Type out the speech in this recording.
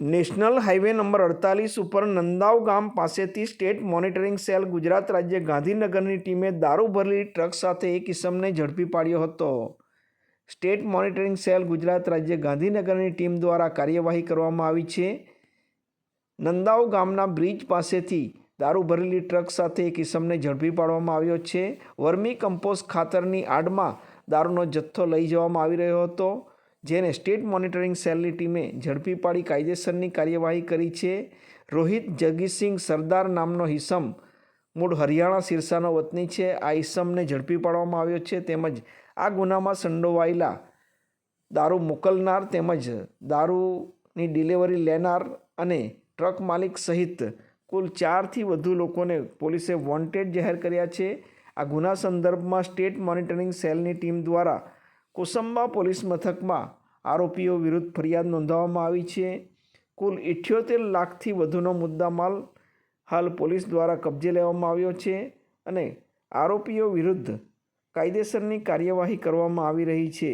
National highway number અડતાલીસ ઉપર નંદાવ ગામ પાસેથી સ્ટેટ મોનિટરિંગ સેલ ગુજરાત રાજ્ય ગાંધીનગરની ટીમે દારૂ ભરેલી ટ્રક સાથે એક ઇસમને ઝડપી પાડ્યો હતો. સ્ટેટ મોનિટરિંગ સેલ ગુજરાત રાજ્ય ગાંધીનગરની ટીમ દ્વારા કાર્યવાહી કરવામાં આવી છે. નંદાવ ગામના બ્રિજ પાસેથી દારૂ ભરેલી ટ્રક સાથે એક ઇસમને ઝડપી પાડવામાં આવ્યો છે. વર્મી કમ્પોઝ ખાતરની આડમાં દારૂનો જથ્થો લઈ જવામાં આવી રહ્યો હતો. જેને સ્ટેટ મોનિટરિંગ સેલની ટીમે ઝડપી પાડી કાયદેસરની કાર્યવાહી કરી છે. રોહિત જગીસિંગ સરદાર નામનો હિસમ મૂળ હરિયાણા સિરસાનો વતની છે. આ હિસમને ઝડપી પાડવામાં આવ્યો છે તેમજ આ ગુનામાં સંડોવાયેલા દારૂ મોકલનાર તેમજ દારૂની ડિલિવરી લેનાર અને ટ્રક માલિક સહિત કુલ ચારથી વધુ લોકોને પોલીસે વોન્ટેડ જાહેર કર્યા છે. આ ગુના સંદર્ભમાં સ્ટેટ મોનિટરિંગ સેલની ટીમ દ્વારા કોસંબા પોલીસ મથકમાં આરોપીઓ વિરુદ્ધ ફરિયાદ નોંધાવવામાં આવી છે. કુલ ઇઠ્યોતેર લાખથી વધુનો મુદ્દામાલ હાલ પોલીસ દ્વારા કબજે લેવામાં આવ્યો છે અને આરોપીઓ વિરુદ્ધ કાયદેસરની કાર્યવાહી કરવામાં આવી રહી છે.